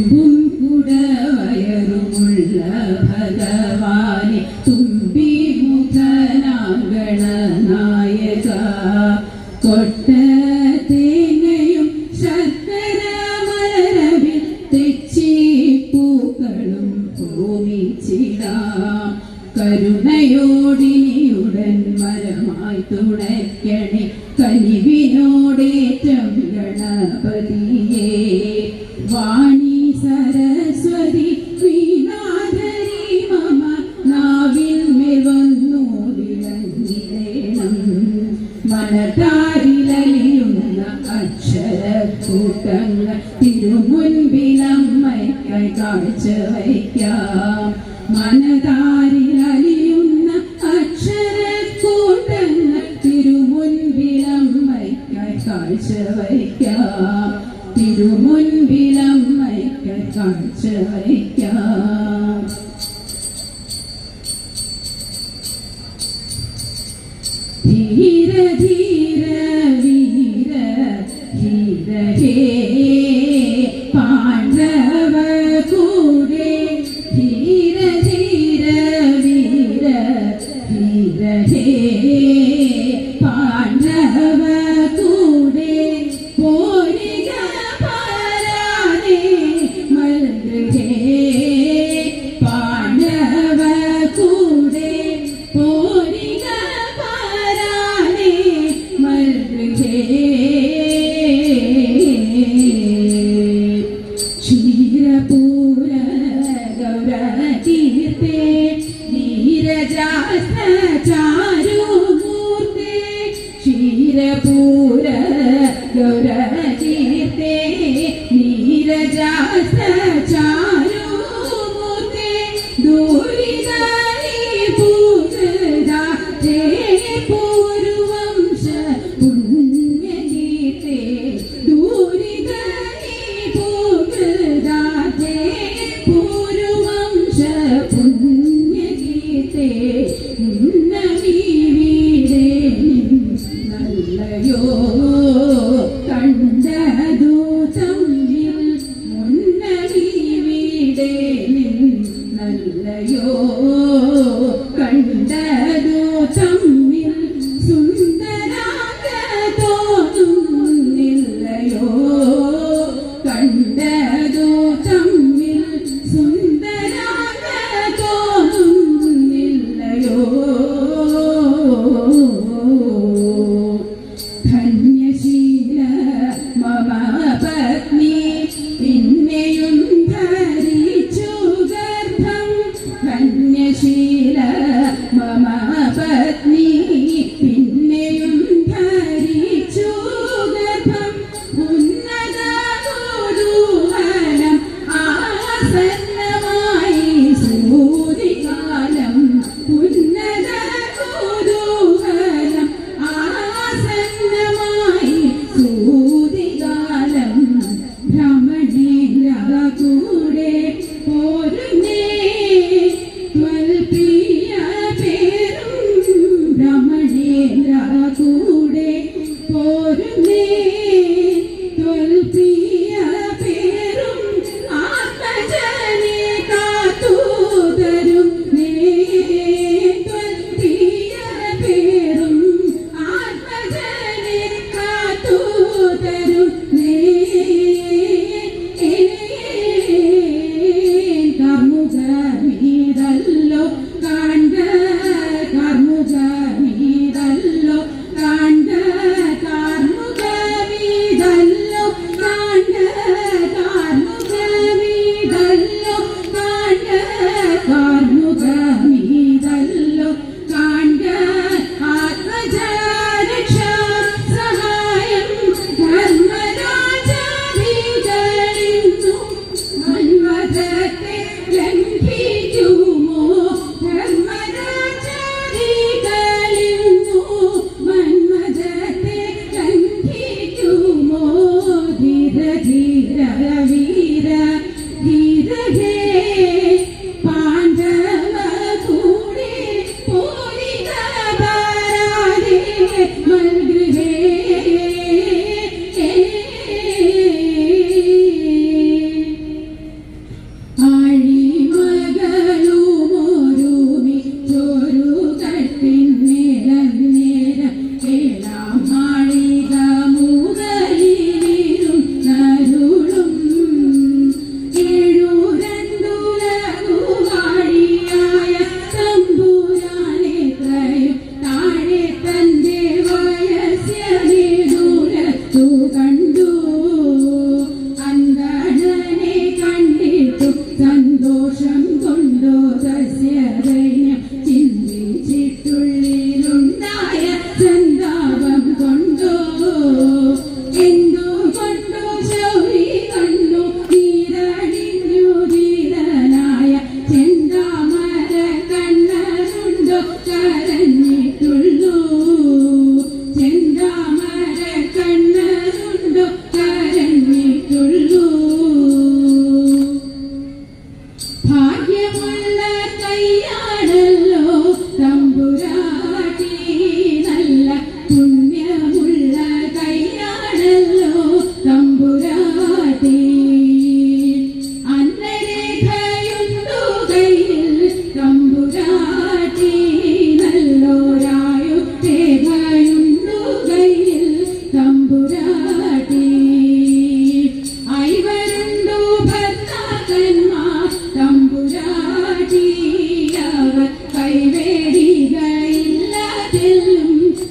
കൊമ്പും കുടവയറുമുള്ള ഭഗവാനെ തുമ്പി മുഖനാഗണ നായക കൊട്ട തേങ്ങയും ശർക്കര മലരവിൽ തെച്ചി പൂക്കളും ഭൂമിച്ചിടാം കരുണയോടിനിയുടൻ മരമായി തുണയ്ക്കണേ കനിവിനോടേറ്റം ഗണപതിയേ. വാണി മനതാരിലലിയുന്ന അക്ഷരക്കൂട്ടങ്ങൾ തിരുമുൻപിലമ്മയ്ക്കായി കാഴ്ച വയ്ക്കാം മനതാരിലലിയുന്ന അക്ഷരക്കൂട്ടങ്ങൾ തിരുമുൻപിലമ്മയ്ക്കായി കാഴ്ച വയ്ക്കാം തിരുമുൻപിലമ്മയ്ക്കായി കാഴ്ച വയ്ക്കാം ക്ഷീരപൂര ഗൗരതീർത്ഥേ നല്ലയോ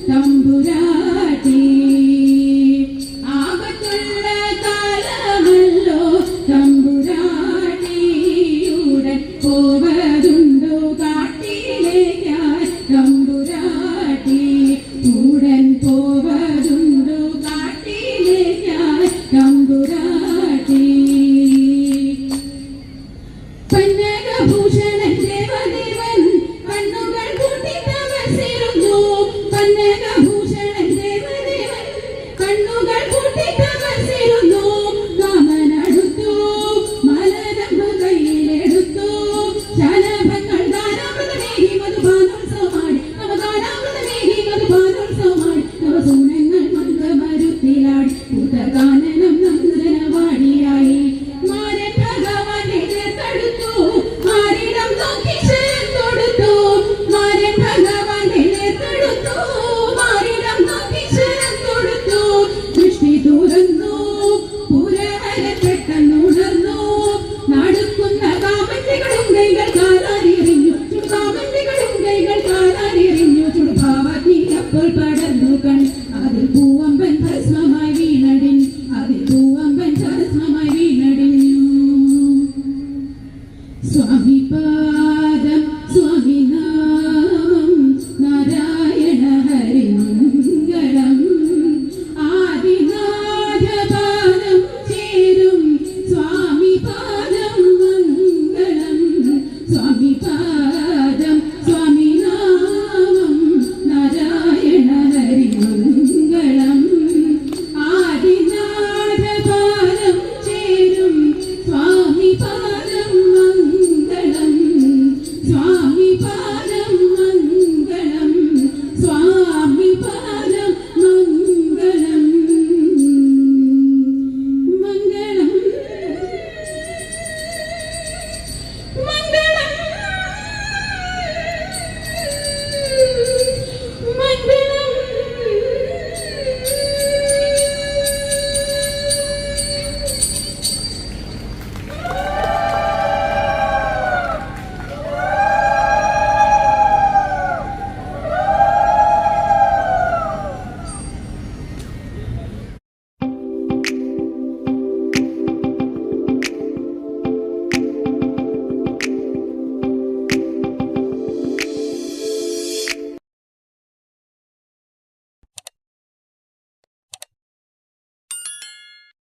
തമ്പുരാട്ടി. ആപത്തുള്ള കാലമല്ലോ തമ്പുരാട്ടി ഉടൻ തമ്പുരാട്ടി ഉടൻ முருகன் அதில்